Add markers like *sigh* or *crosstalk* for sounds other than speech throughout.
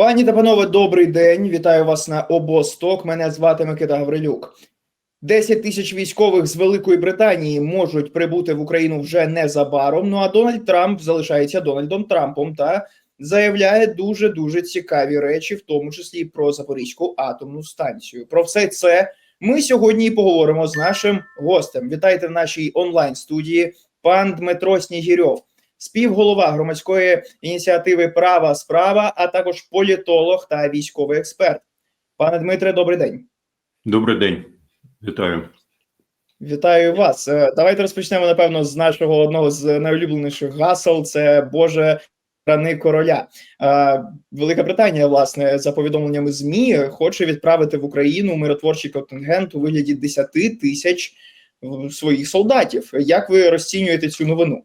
Пані та панове, добрий день. Вітаю вас на обосток. Мене звати Микита Гаврилюк. 10 тисяч військових з Великої Британії можуть прибути в Україну вже незабаром. Ну а Дональд Трамп залишається Дональдом Трампом та заявляє дуже дуже цікаві речі, в тому числі про Запорізьку атомну станцію. Про все це ми сьогодні поговоримо з нашим гостем. Вітайте в нашій онлайн студії пан Дмитро Снігірьов співголова громадської ініціативи Права справа, а також політолог та військовий експерт. Пане Дмитре, добрий день. Добрий день, вітаю. Вітаю вас. Е, Давайте розпочнемо напевно з нашого одного з найулюбленіших гасел. Це Боже рани короля. Е, Велика Британія, власне, за повідомленнями змі, хоче відправити в Україну миротворчий контингент у вигляді 10 тисяч е, своїх солдатів. Як ви розцінюєте цю новину?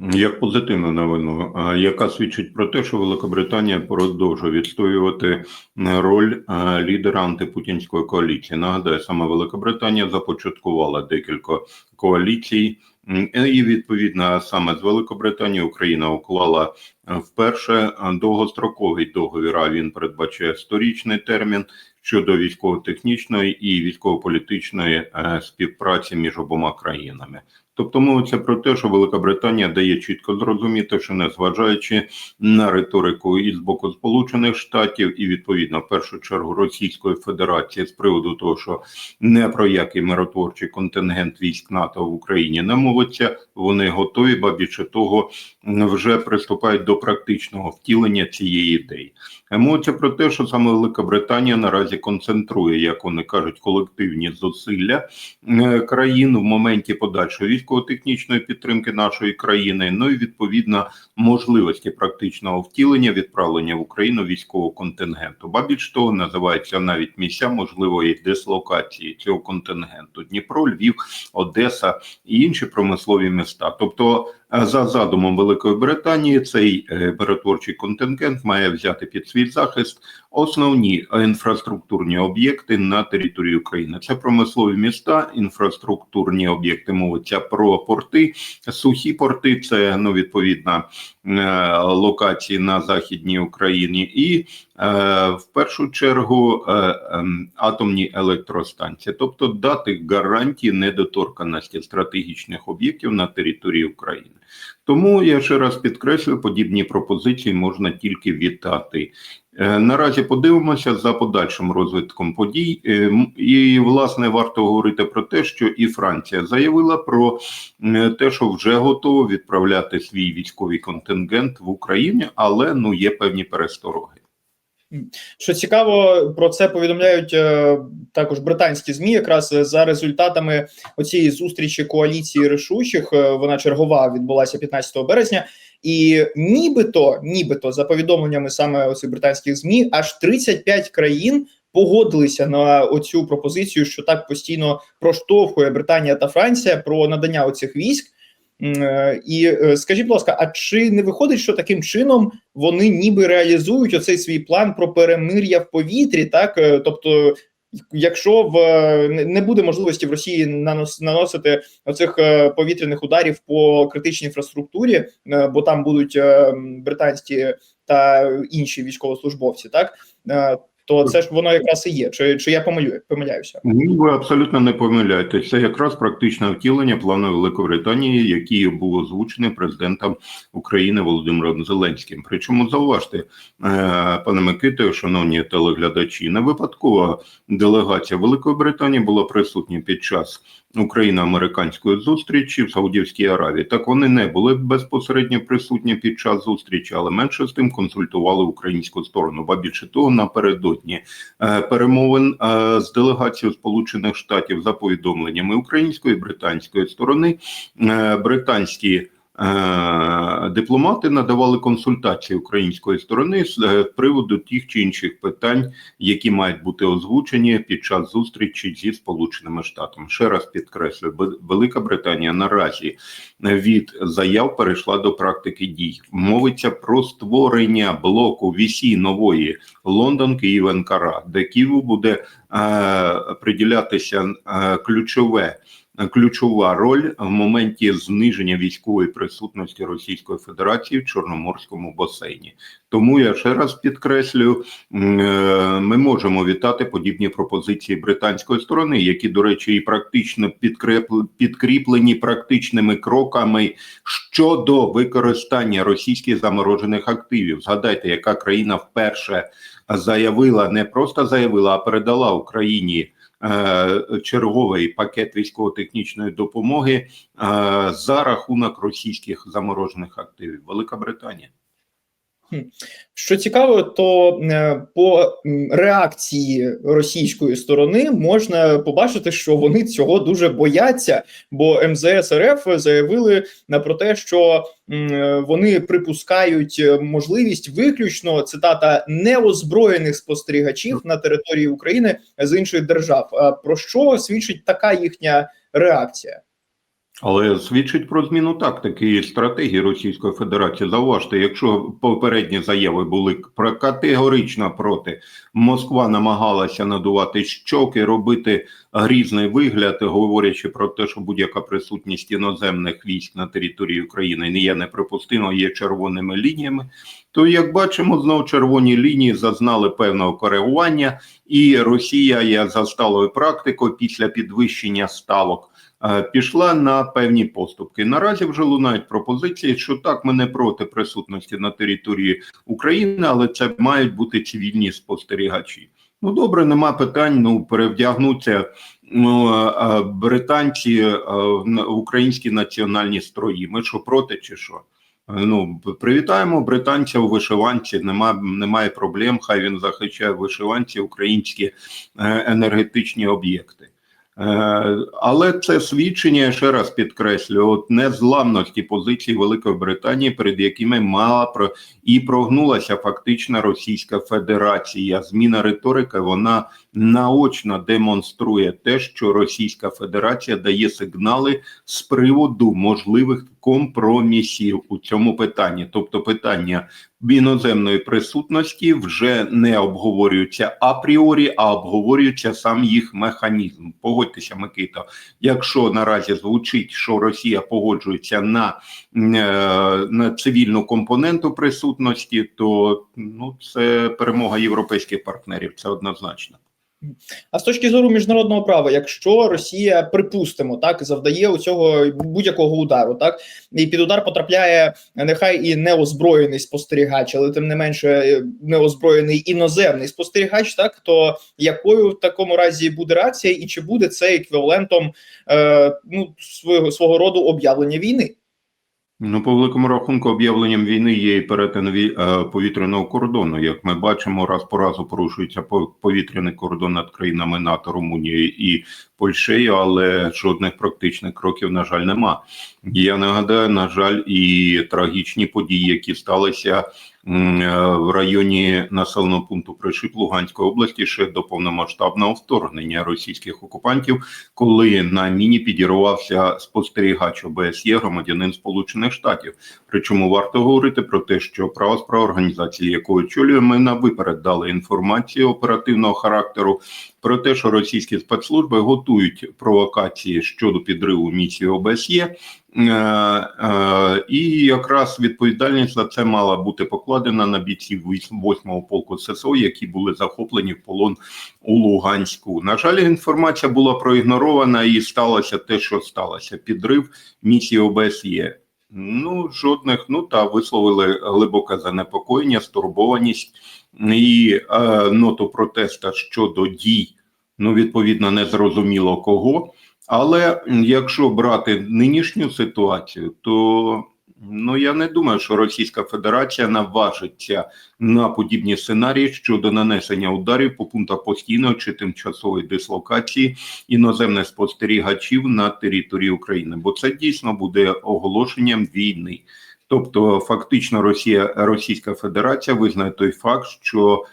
Як позитивну новину, яка свідчить про те, що Великобританія продовжує відстоювати роль лідера антипутінської коаліції. Нагадаю, саме Великобританія започаткувала декілька коаліцій, і відповідно саме з Великобританії Україна уклала вперше довгостроковий договір. А він передбачає сторічний термін щодо військово-технічної і військово-політичної е, співпраці між обома країнами. Тобто мовиться про те, що Велика Британія дає чітко зрозуміти, що незважаючи на риторику і з боку Сполучених Штатів, і відповідно в першу чергу Російської Федерації з приводу того, що не про який миротворчий контингент військ НАТО в Україні не мовиться, вони готові, ба більше того, вже приступають до практичного втілення цієї ідеї. Мовиться про те, що саме Велика Британія наразі концентрує, як вони кажуть, колективні зусилля е, країн в моменті подальшої військово-технічної підтримки нашої країни, ну і відповідно можливості практичного втілення відправлення в Україну військового контингенту. Ба більш того, називаються навіть місця можливої дислокації цього контингенту: Дніпро, Львів, Одеса і інші промислові міста. Тобто, за задумом Великої Британії, цей е, миротворчий контингент має взяти під свій захист основні інфраструктурні об'єкти на території України. Це промислові міста, інфраструктурні об'єкти мовиться про порти, сухі порти. Це ну відповідно е, локації на західній Україні, і е, в першу чергу е, ем, атомні електростанції, тобто дати гарантії недоторканості стратегічних об'єктів на території України. Тому я ще раз підкреслю, подібні пропозиції можна тільки вітати. Е, Наразі подивимося за подальшим розвитком подій, Е, і власне варто говорити про те, що і Франція заявила про те, що вже готова відправляти свій військовий контингент в Україні, але ну є певні перестороги. Що цікаво, про це повідомляють е, також британські змі, якраз за результатами оцієї зустрічі коаліції рішучих. Вона чергова відбулася 15 березня, і нібито, нібито, за повідомленнями саме оцих британських змі, аж 35 країн погодилися на оцю пропозицію, що так постійно проштовхує Британія та Франція про надання оцих військ. Е, І е, скажіть, будь ласка, а чи не виходить, що таким чином вони ніби реалізують оцей свій план про перемир'я в повітрі? Так, Е, тобто, якщо в е, не- буде можливості в Росії нанос, наносити оцих е, повітряних ударів по критичній інфраструктурі, е, бо там будуть е, британські та інші військовослужбовці, так то це ж воно якраз і є. Чи, чи я помилюю, помиляюся? Ні, ви абсолютно не помиляєтесь. Це якраз практичне втілення плану Великобританії, який був озвучений президентом України Володимиром Зеленським. Причому зауважте, е, пане Микитою, шановні телеглядачі, не випадково делегація Великої Британії була присутня під час україно-американської зустрічі в Саудівській Аравії. Так вони не були безпосередньо присутні під час зустрічі, але менше з тим консультували українську сторону. Ба більше того, напередодні е, перемовин е, з делегацією Сполучених Штатів за повідомленнями української і британської сторони, е, британські дипломати надавали консультації української сторони з е, приводу тих чи інших питань, які мають бути озвучені під час зустрічі зі Сполученими Штатами. Ще раз підкреслюю, Велика Британія наразі від заяв перейшла до практики дій. Мовиться про створення блоку вісі нової Лондон, Київ, Анкара, де Києву буде е, приділятися е, ключове ключова роль в моменті зниження військової присутності Російської Федерації в Чорноморському басейні. Тому я ще раз підкреслюю, е, ми можемо вітати подібні пропозиції британської сторони, які, до речі, і практично підкріплені практичними кроками щодо використання російських заморожених активів. Згадайте, яка країна вперше заявила, не просто заявила, а передала Україні. Е, Черговий пакет військово-технічної допомоги е, за рахунок російських заморожених активів. Велика Британія. Що цікаво, то е, по реакції російської сторони можна побачити, що вони цього дуже бояться, бо МЗС РФ заявили на про те, що е, вони припускають е, можливість виключно цитата неозброєних спостерігачів на території України з інших держав. А про що свідчить така їхня реакція? Але свідчить про зміну тактики і стратегії Російської Федерації. Зауважте, якщо попередні заяви були категорично проти, Москва намагалася надувати щоки, робити грізний вигляд, говорячи про те, що будь-яка присутність іноземних військ на території України не є неприпустимо, є червоними лініями. То, як бачимо, знову червоні лінії зазнали певного коригування, і Росія є за сталою практикою після підвищення ставок пішла на певні поступки. Наразі вже лунають пропозиції, що так ми не проти присутності на території України, але це мають бути цивільні спостерігачі. Ну добре, нема питань. Ну перевдягнуться ну, е, е, британці е, в українські національні строї. Ми що проти, чи що? Е, Ну, привітаємо британця у вишиванці. Нема, немає проблем. Хай він захищає вишиванці українські е, енергетичні об'єкти. Е, Але це свідчення, ще раз підкреслю, от незламності позицій Великої Британії, перед якими мала про і прогнулася фактично Російська Федерація. Зміна риторики вона наочно демонструє те, що Російська Федерація дає сигнали з приводу можливих компромісів у цьому питанні, тобто питання іноземної присутності вже не обговорюються апріорі, а обговорюється сам їх механізм. Погодьтеся, Микита. Якщо наразі звучить, що Росія погоджується на, е, на цивільну компоненту присутності, то ну це перемога європейських партнерів. Це однозначно. А з точки зору міжнародного права, якщо Росія, припустимо, так завдає у цього будь-якого удару, так і під удар потрапляє нехай і неозброєний спостерігач, але тим не менше е, неозброєний іноземний спостерігач, так то якою в такому разі буде реакція, і чи буде це еквівалентом е, ну свого свого роду об'явлення війни? Ну, по великому рахунку, об'явленням війни є і перетин е, повітряного кордону. Як ми бачимо, раз по разу порушується по- повітряний кордон над країнами НАТО, Румунією і Польщею, але жодних практичних кроків, на жаль, нема. Я нагадаю, на жаль, і трагічні події, які сталися в районі населеного пункту Пришип Луганської області ще до повномасштабного вторгнення російських окупантів, коли на міні підірвався спостерігач ОБСЄ, громадянин Сполучених Штатів. Причому варто говорити про те, що права справа організації, яку очолює, ми на виперед дали інформацію оперативного характеру про те, що російські спецслужби готують провокації щодо підриву місії ОБСЄ. Е, е, і якраз відповідальність за це мала бути покладена на бійців 8-го полку ССО, які були захоплені в полон у Луганську. На жаль, інформація була проігнорована і сталося те, що сталося: підрив місії ОБСЄ. Ну, жодних, ну та висловили глибоке занепокоєння, стурбованість і е, ноту протеста щодо дій, ну відповідно, не зрозуміло кого. Але якщо брати нинішню ситуацію, то ну я не думаю, що Російська Федерація наважиться на подібні сценарії щодо нанесення ударів по пунктах постійної чи тимчасової дислокації іноземних спостерігачів на території України, бо це дійсно буде оголошенням війни. Тобто, фактично, Росія, Російська Федерація визнає той факт, що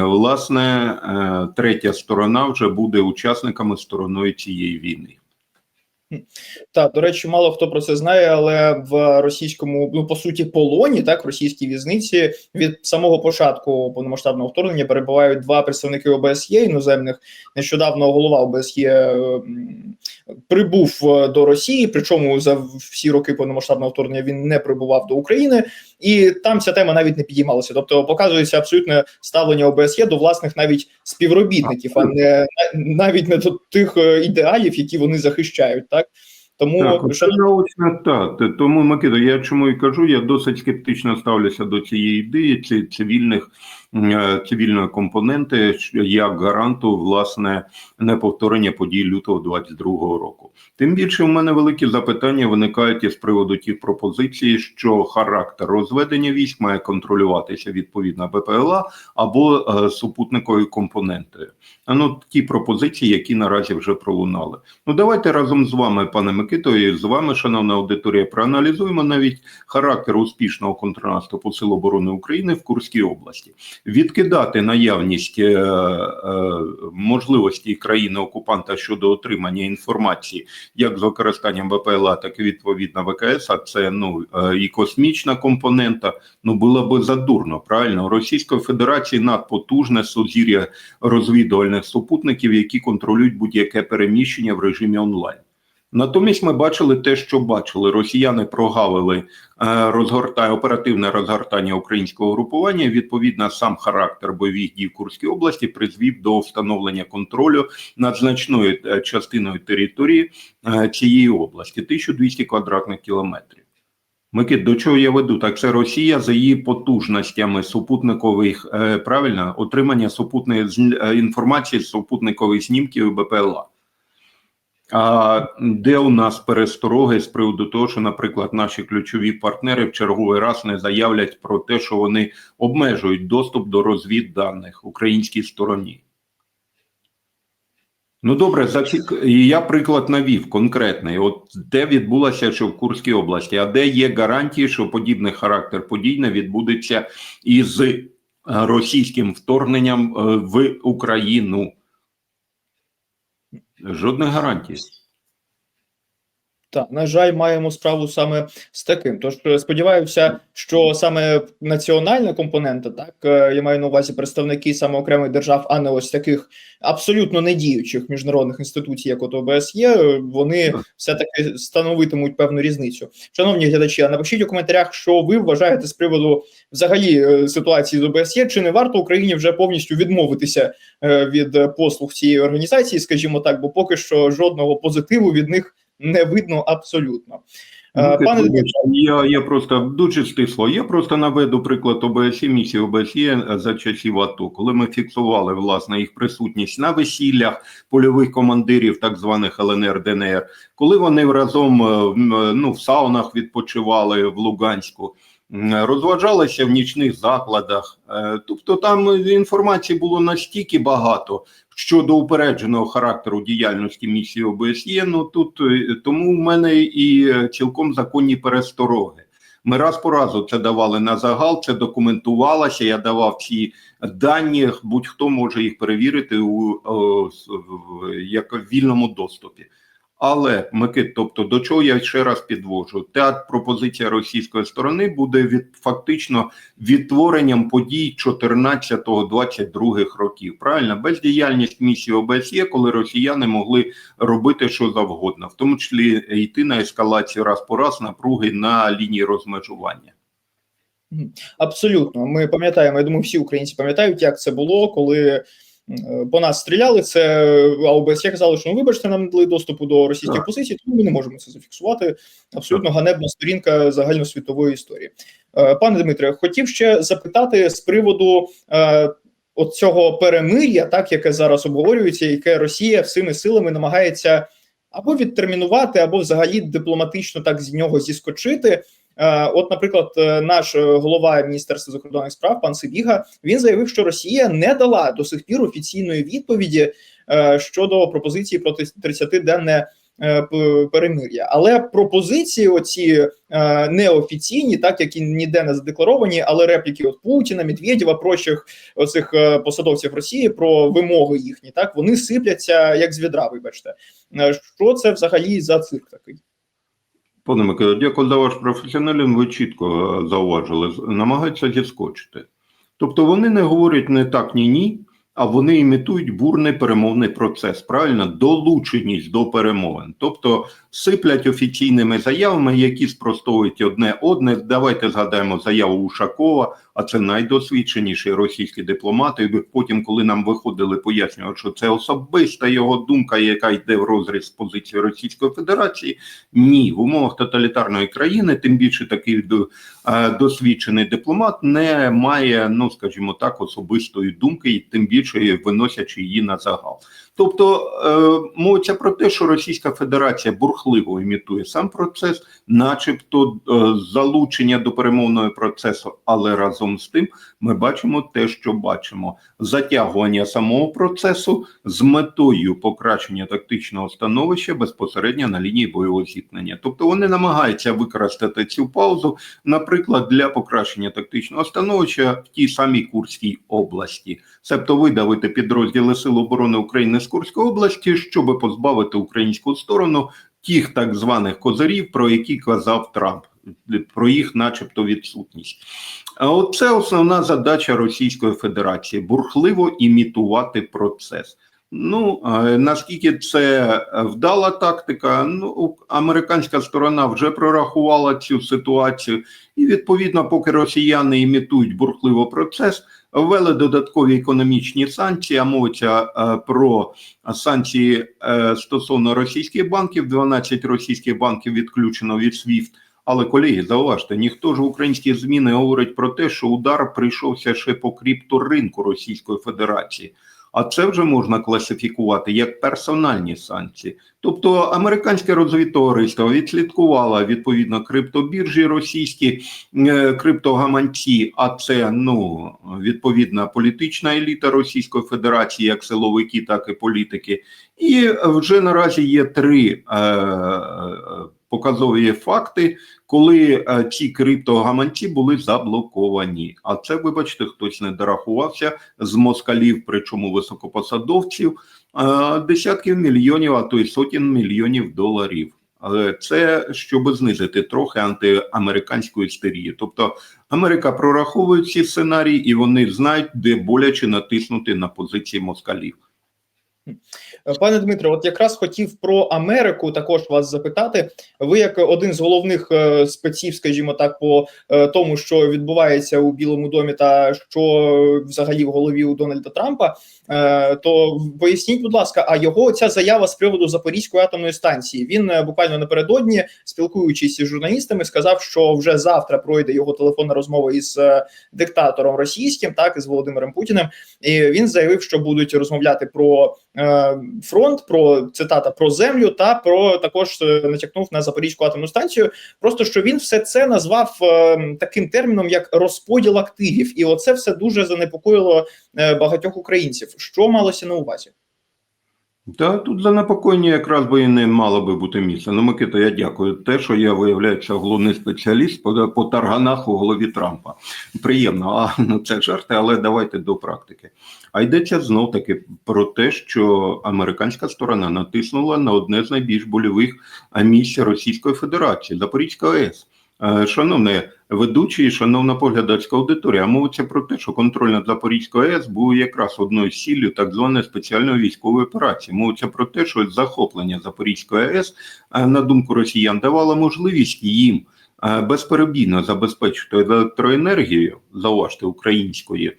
власне е, третя сторона вже буде учасниками стороною цієї війни. Так, до речі, мало хто про це знає, але в російському, ну по суті, полоні, так, російській в'язниці від самого початку повномасштабного вторгнення перебувають два представники ОБСЄ іноземних. Нещодавно голова ОБСЄ е, прибув е, до Росії, причому за всі роки повномасштабного вторгнення він не прибував до України, і там ця тема навіть не підіймалася. Тобто показується абсолютне ставлення ОБСЄ до власних навіть співробітників, а не навіть не до тих е, ідеалів, які вони захищають, так. Тому Так, шановні наочно так. Тому Микита, я чому і кажу, я досить скептично ставлюся до цієї ідеї цивільних цивільної компоненти як гаранту власне неповторення подій лютого 22-го року. Тим більше в мене великі запитання виникають із приводу тих пропозицій, що характер розведення військ має контролюватися відповідно БПЛА або е, супутникові компоненти. А ну ті пропозиції, які наразі вже пролунали. Ну давайте разом з вами, пане Микито, і з вами, шановна аудиторія, проаналізуємо навіть характер успішного контрнаступу Сил оборони України в Курській області, відкидати наявність е, е, можливості країни окупанта щодо отримання інформації, як з використанням ВПЛА, так і відповідно ВКС. А це ну е, і космічна компонента. Ну було би задурно. Правильно, Російської Федерації надпотужне сузір'я розвідувальних супутників, які контролюють будь-яке переміщення в режимі онлайн. Натомість ми бачили те, що бачили. Росіяни прогавили е, розгортає оперативне розгортання українського групування. Відповідно, сам характер бойових дій в Курській області призвів до встановлення контролю над значною е, частиною території е, цієї області 1200 квадратних кілометрів. Микит, до чого я веду? Так це Росія за її потужностями супутникових правильно отримання супутної інформації з супутникових знімків БПЛА. А де у нас перестороги з приводу того, що, наприклад, наші ключові партнери в черговий раз не заявлять про те, що вони обмежують доступ до розвідданих українській стороні? Ну добре, зацік... я приклад навів конкретний. От де відбулося, що в Курській області, а де є гарантії, що подібний характер подій не відбудеться із е, російським вторгненням е, в Україну? Жодних гарантій. Так, на жаль, маємо справу саме з таким. Тож е, сподіваюся, що саме національна компонента, так е, я маю на увазі представники саме окремих держав, а не ось таких абсолютно недіючих міжнародних інституцій, як от ОБСЄ, е, вони все таки становитимуть певну різницю. Шановні глядачі, а напишіть у коментарях, що ви вважаєте з приводу взагалі ситуації з ОБСЄ, чи не варто Україні вже повністю відмовитися від послуг цієї організації, скажімо так, бо поки що жодного позитиву від них не видно абсолютно. Е, Ну, Пане я, я просто дуже стисло. Я просто наведу приклад ОБСЄ, місії ОБСЄ за часів АТО, коли ми фіксували власне їх присутність на весіллях польових командирів, так званих ЛНР ДНР, коли вони разом е, ну, в саунах відпочивали в Луганську. Розважалися в нічних закладах, Е, тобто там інформації було настільки багато щодо упередженого характеру діяльності місії ОБСЄ. Ну тут е, тому в мене і цілком законні перестороги. Ми раз по разу це давали на загал, це документувалося. Я давав ці дані. Будь-хто може їх перевірити у с- як в вільному доступі. Але Микит, тобто до чого я ще раз підвожу? Та пропозиція російської сторони буде від фактично відтворенням подій 14-22 років. Правильно, бездіяльність місії ОБСЄ, коли росіяни могли робити що завгодно, в тому числі йти на ескалацію раз по раз напруги на лінії розмежування. абсолютно. Ми пам'ятаємо. Я думаю, всі українці пам'ятають, як це було, коли по нас стріляли. Це а ОБСЄ казали, що ну вибачте, нам не дали доступу до російських позицій, тому ми не можемо це зафіксувати. Абсолютно ганебна сторінка загальносвітової історії. Е, Пане Дмитре, хотів ще запитати з приводу. е, От цього перемир'я, так яке зараз обговорюється, яке Росія всіми силами намагається або відтермінувати, або взагалі дипломатично так з нього зіскочити. Е, От, наприклад, е, наш е, голова Міністерства закордонних справ пан Сибіга він заявив, що Росія не дала до сих пір офіційної відповіді щодо пропозиції про 30-денне е, перемир'я. Але пропозиції, оці неофіційні, так які ніде не задекларовані, але репліки от Путіна, Медведєва, прочих оцих посадовців Росії про вимоги їхні, так вони сипляться як з відра. Вибачте, що це взагалі за цирк такий? Пане Микола, дякую за ваш професіоналізм. Ви чітко е, зауважили, намагаються зіскочити. Тобто вони не говорять не так, ні ні, а вони імітують бурний перемовний процес, правильно, долученість до перемовин. Тобто сиплять офіційними заявами, які спростовують одне одне. Давайте згадаємо заяву Ушакова, а це найдосвідченіший російський дипломат. І потім, коли нам виходили, пояснювати, що це особиста його думка, яка йде в розріз позиції Російської Федерації. Ні, в умовах тоталітарної країни, тим більше такий е, досвідчений дипломат не має, ну скажімо так, особистої думки, і тим більше виносячи її на загал. Тобто е, мовиться про те, що Російська Федерація бурхливо імітує сам процес, начебто е, залучення до перемовного процесу, але разом з тим ми бачимо те, що бачимо: затягування самого процесу з метою покращення тактичного становища безпосередньо на лінії бойового зіткнення. Тобто вони намагаються використати цю паузу, наприклад, для покращення тактичного становища в тій самій Курській області, себто видавити підрозділи Сил оборони України з Курської області, щоб позбавити українську сторону тих так званих козирів, про які казав Трамп, про їх, начебто, відсутність. А от це основна задача Російської Федерації бурхливо імітувати процес. Ну наскільки це вдала тактика? Ну американська сторона вже прорахувала цю ситуацію, і відповідно, поки росіяни імітують бурхливо процес, ввели додаткові економічні санкції. А мовиться про санкції е, стосовно російських банків. 12 російських банків відключено від SWIFT. Але колеги, зауважте, ніхто ж в українські зміни говорить про те, що удар прийшовся ще по крипторинку Російської Федерації. А це вже можна класифікувати як персональні санкції. Тобто американське розвідтовариство відслідкувало відповідно криптобіржі російські е, криптогаманці, а це ну відповідна політична еліта Російської Федерації, як силовики, так і політики. І вже наразі є три е, е, показові факти, коли е, ці криптогаманці були заблоковані. А це, вибачте, хтось не дорахувався з москалів, причому високопосадовців, е, десятків мільйонів, а то й сотень мільйонів доларів. Це щоб знизити трохи антиамериканську істерію. Тобто Америка прораховує ці сценарії, і вони знають, де боляче натиснути на позиції москалів. Е, Пане Дмитро, от якраз хотів про Америку також вас запитати. Ви, як один з головних е, спеців, скажімо так, по е, тому, що відбувається у Білому домі, та що взагалі в голові у Дональда Трампа, то поясніть, будь ласка, а його ця заява з приводу Запорізької атомної станції. Він буквально напередодні, спілкуючись із журналістами, сказав, що вже завтра пройде його телефонна розмова із диктатором російським, так із Володимиром Путіним. І він заявив, що будуть розмовляти про фронт, про цитата про землю та про також е, натякнув на Запорізьку атомну станцію. Просто що він все це назвав е, таким терміном як розподіл активів, і оце все дуже занепокоїло е, багатьох українців. Що малося на увазі? Та тут занепокоєння якраз би і не мало би бути місце. Ну, Микита, я дякую. Те, що я виявляється головний спеціаліст по, по тарганах у голові Трампа. Приємно, а *laughs* ну це жарти, але давайте до практики. А йдеться знов таки про те, що американська сторона натиснула на одне з найбільш больових місць Російської Федерації Запорізька АЕС. Е, Шановне ведучі, шановна поглядацька аудиторія, мовиться про те, що контроль над Запорізькою АЕС був якраз одною з ціллю так званої спеціальної військової операції. Мовиться про те, що захоплення Запорізької АЕС, е, на думку росіян, давало можливість їм е, безперебійно забезпечити електроенергією, зауважте, української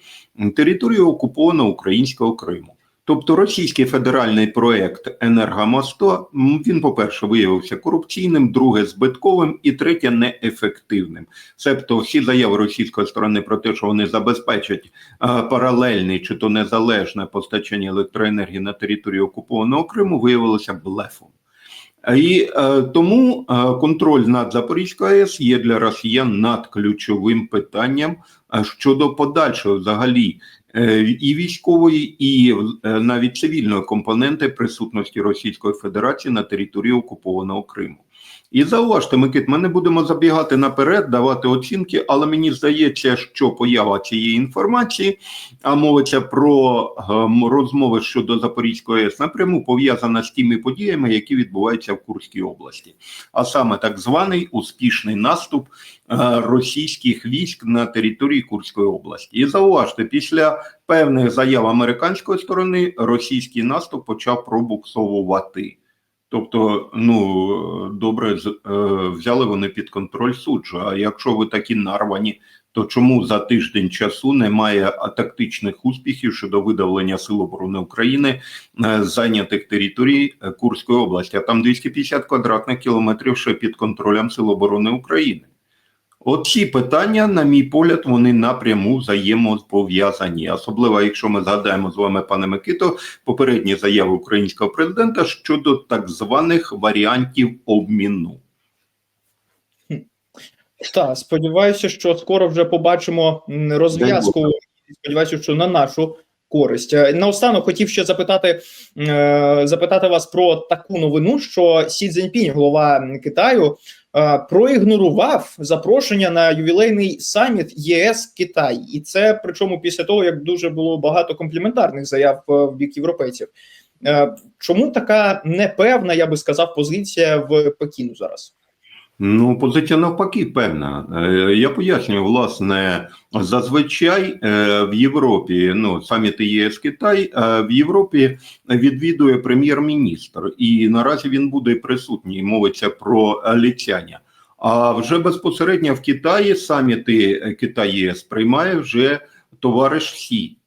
територію окупованого українського Криму. Тобто російський федеральний проект «Енергомосто» він, по-перше, виявився корупційним, друге збитковим і третє неефективним. Себто всі заяви російської сторони про те, що вони забезпечать а, паралельне чи то незалежне постачання електроенергії на території окупованого Криму, виявилося блефом. І е, тому е, контроль над Запорізькою АЕС є для росіян надключовим питанням е, щодо подальшого взагалі і військової, і е, навіть цивільної компоненти присутності Російської Федерації на території окупованого Криму. І зауважте, Микит, ми не будемо забігати наперед, давати оцінки, але мені здається, що поява цієї інформації, а мовиться про ем, розмови щодо Запорізької АЕС, напряму пов'язана з тими подіями, які відбуваються в Курській області, а саме так званий успішний наступ е, російських військ на території Курської області. І зауважте, після певних заяв американської сторони російський наступ почав пробуксовувати. Тобто, ну добре, е, взяли вони під контроль суджу. А якщо ви такі нарвані, то чому за тиждень часу немає тактичних успіхів щодо видавлення Сил оборони України е, зайнятих територій е, Курської області? А там 250 квадратних кілометрів ще під контролем Сил оборони України. Оці питання, на мій погляд, вони напряму взаємопов'язані. Особливо, якщо ми згадаємо з вами, пане Микито, попередні заяви українського президента щодо так званих варіантів обміну. Так, сподіваюся, що скоро вже побачимо розв'язку. Сподіваюся, що на нашу користь. Е, Наостанок хотів ще запитати, е, запитати вас про таку новину, що Сі Цзіньпінь, голова Китаю, проігнорував запрошення на ювілейний саміт ЄС Китай, і це причому після того, як дуже було багато компліментарних заяв е, в бік європейців. Е, Чому така непевна, я би сказав, позиція в Пекіну зараз? Ну, позиція навпаки, певна. Е, Я пояснюю, власне, зазвичай е, в Європі, ну, саміти ЄС Китай, е, в Європі відвідує прем'єр-міністр, і наразі він буде присутній, мовиться про літяння. А вже безпосередньо в Китаї саміти Китай ЄС приймає вже товариш Сі.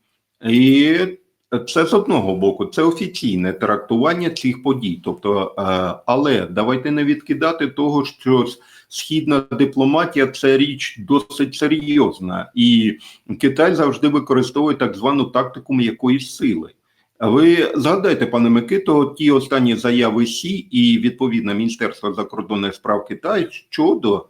І це з одного боку, це офіційне трактування цих подій. Тобто, е, але давайте не відкидати того, що східна дипломатія це річ досить серйозна, і Китай завжди використовує так звану тактику м'якої сили. Ви згадайте, пане Микито, ті останні заяви Сі і відповідно Міністерства закордонних справ Китаю щодо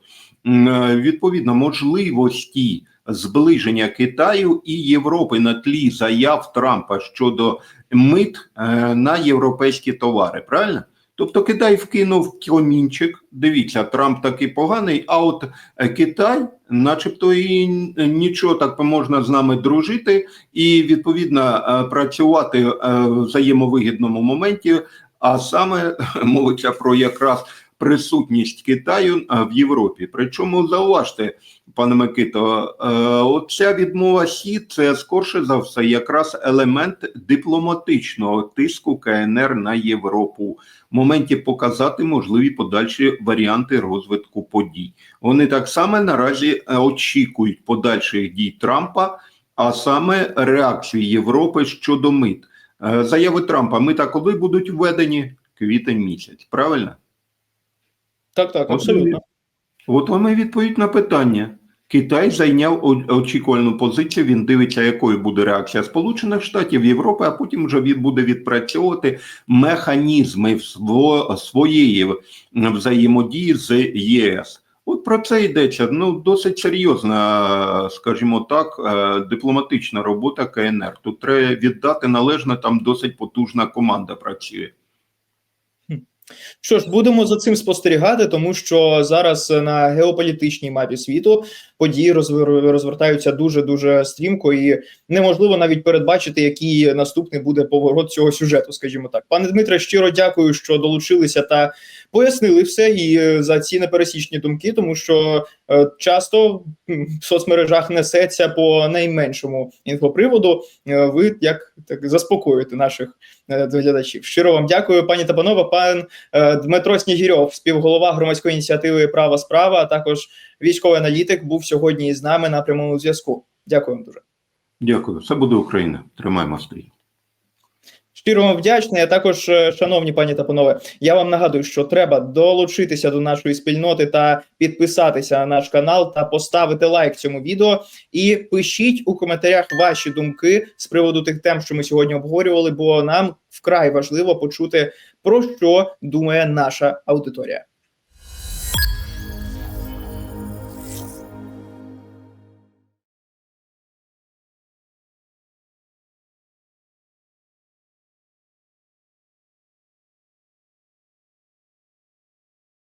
е, відповідно можливості зближення Китаю і Європи на тлі заяв Трампа щодо мит е, на європейські товари. Правильно? Тобто Китай вкинув комінчик. Дивіться, Трамп такий поганий, а от е, Китай, начебто, і нічого так можна з нами дружити і відповідно е, працювати в взаємовигідному моменті. А саме *laughs* мовиться про якраз присутність Китаю в Європі. Причому зауважте, пане Микито, е, оця відмова Сі це скорше за все якраз елемент дипломатичного тиску КНР на Європу в моменті показати можливі подальші варіанти розвитку подій. Вони так само наразі е, очікують подальших дій Трампа, а саме реакції Європи щодо мит. Е, Заяви Трампа мита коли будуть введені? Квітень місяць, правильно? Так, так, абсолютно. От вам і відповідь на питання. Китай зайняв очікувальну позицію. Він дивиться, якою буде реакція Сполучених Штатів Європи, а потім вже він буде відпрацьовувати механізми сво- своєї взаємодії з ЄС. От про це йдеться. Ну досить серйозна, скажімо так, е, дипломатична робота КНР. Тут треба віддати належне, там досить потужна команда працює. Що ж, будемо за цим спостерігати, тому що зараз на геополітичній мапі світу події розвер- розвертаються дуже дуже стрімко, і неможливо навіть передбачити, який наступний буде поворот цього сюжету. Скажімо так, пане Дмитре, щиро дякую, що долучилися та пояснили все і е, за ці непересічні думки, тому що е, часто в соцмережах несеться по найменшому інфоприводу. Е, ви як так заспокоюєте наших глядачів. Щиро вам дякую, пані та панове. Пан Дмитро Сніжірьов, співголова громадської ініціативи Права справа, а також військовий аналітик, був сьогодні із нами на прямому зв'язку. Дякую вам дуже. Дякую. Все буде Україна. Тримаємо стрій. Щиро вам вдячний. А також, е, шановні пані та панове, я вам нагадую, що треба долучитися до нашої спільноти та підписатися на наш канал та поставити лайк цьому відео. І пишіть у коментарях ваші думки з приводу тих тем, що ми сьогодні обговорювали, бо нам вкрай важливо почути про що думає наша аудиторія.